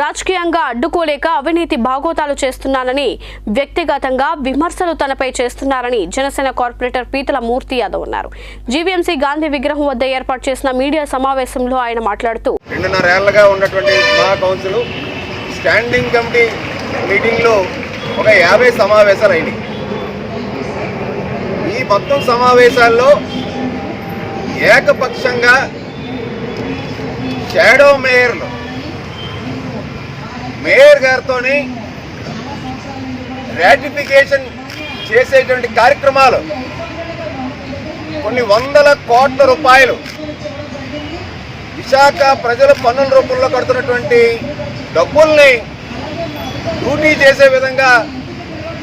రాజకీయంగా అడ్డుకోలేక అవినీతి బాగోతాలు చేస్తున్నానని వ్యక్తిగతంగా విమర్శలు తనపై చేస్తున్నారని జనసేన కార్పొరేటర్ పీతల మూర్తి యాదవ్ అన్నారు. జీవీఎంసీ గాంధీ విగ్రహం వద్ద ఏర్పాటు చేసిన మీడియా సమావేశంలో ఆయన మాట్లాడుతూ రెండున్నర ఉన్నటువంటి మా కౌన్సిల్ స్టాండింగ్ కమిటీ మీటింగ్లో ఒక యాభై సమావేశాలు అయినాయి. ఈ మొత్తం సమావేశాల్లో ఏకపక్షంగా షాడో మేయర్లు మేయర్ గారితోని రాటిఫికేషన్ చేసేటువంటి కార్యక్రమాలు కొన్ని వందల కోట్ల రూపాయలు విశాఖ ప్రజల పన్నుల రూపంలో కడుతున్నటువంటి డబ్బుల్ని డ్యూటీ చేసే విధంగా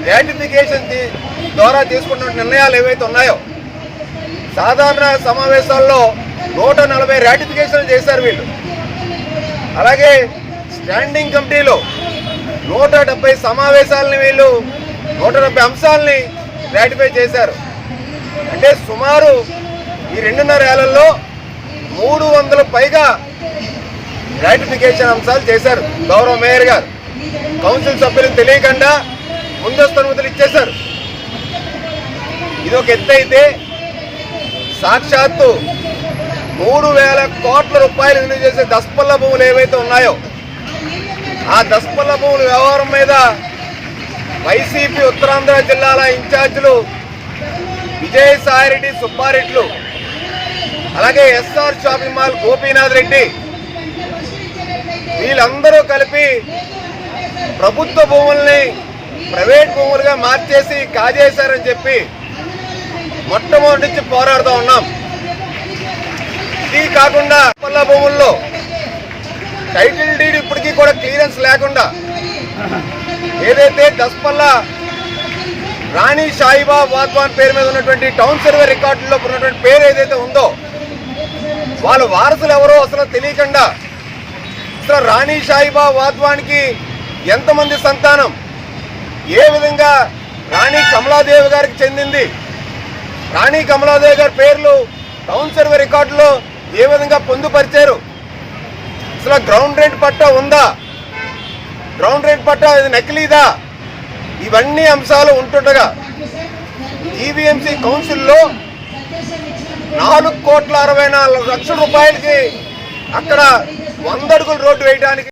రాటిఫికేషన్ ద్వారా తీసుకున్న నిర్ణయాలు ఏవైతే ఉన్నాయో సాధారణ సమావేశాల్లో నూట నలభై రాటిఫికేషన్ చేశారు వీళ్ళు. అలాగే స్టాండింగ్ కమిటీలో నూట డెబ్బై సమావేశాలని వీళ్ళు నూట డెబ్బై అంశాలని రాటిఫై చేశారు. అంటే సుమారు ఈ రెండున్నర ఏళ్ళలో మూడు వందల పైగా రాటిఫికేషన్ అంశాలు చేశారు గౌరవ మేయర్ గారు. కౌన్సిల్ సభ్యులకు తెలియకుండా ముందస్తు అనుమతులు ఇచ్చేశారు. ఇది ఒక సాక్షాత్తు మూడు వేల కోట్ల రూపాయలు వినియోగ చేసే దస్పల్ల భూములు ఏవైతే ఉన్నాయో ఆ దశపల్ల భూముల వ్యవహారం మీద వైసీపీ ఉత్తరాంధ్ర జిల్లాల ఇన్ఛార్జీలు విజయసాయిరెడ్డి సుబ్బారెడ్లు అలాగే S R shopping mall Gopinath Reddy వీళ్ళందరూ కలిపి ప్రభుత్వ భూముల్ని ప్రైవేట్ భూములుగా మార్చేసి కాజేశారని చెప్పి మొట్టమొదటి నుంచి పోరాడుతూ ఉన్నాం. ఇది కాకుండా పల్ల భూముల్లో టైటిల్ డీడ్ ఇప్పుడు కూడా క్లియరెన్స్ లేకుండా ఏదైతే దస్పల్లా రాణి సాయిబా వాద్వాన్ పేరు మీద ఉన్నటువంటి టౌన్ సర్వే రికార్డుల్లో ఉన్నటువంటి పేరు ఏదైతే ఉందో వాళ్ళ వారసులు ఎవరో అసలు తెలియకుండా అసలు రాణి సాయిబా వాద్వానికి ఎంతమంది సంతానం ఏ విధంగా రాణి కమలాదేవి గారికి చెందింది రాణి కమలాదేవి గారి పేర్లు టౌన్ సర్వే రికార్డులో ఏ విధంగా పొందుపరిచారు అసలు గ్రౌండ్ రెంట్ పట్టా ఉందా? గ్రౌండ్ రెంట్ పట్టా ఇది నకిలీదా? ఇవన్నీ అంశాలు ఉంటుండగా ఈవీఎంసీ కౌన్సిల్లో నాలుగు కోట్ల అరవై నాలుగు లక్షల రూపాయలకి అక్కడ వంద అడుగులు రోడ్డు వేయడానికి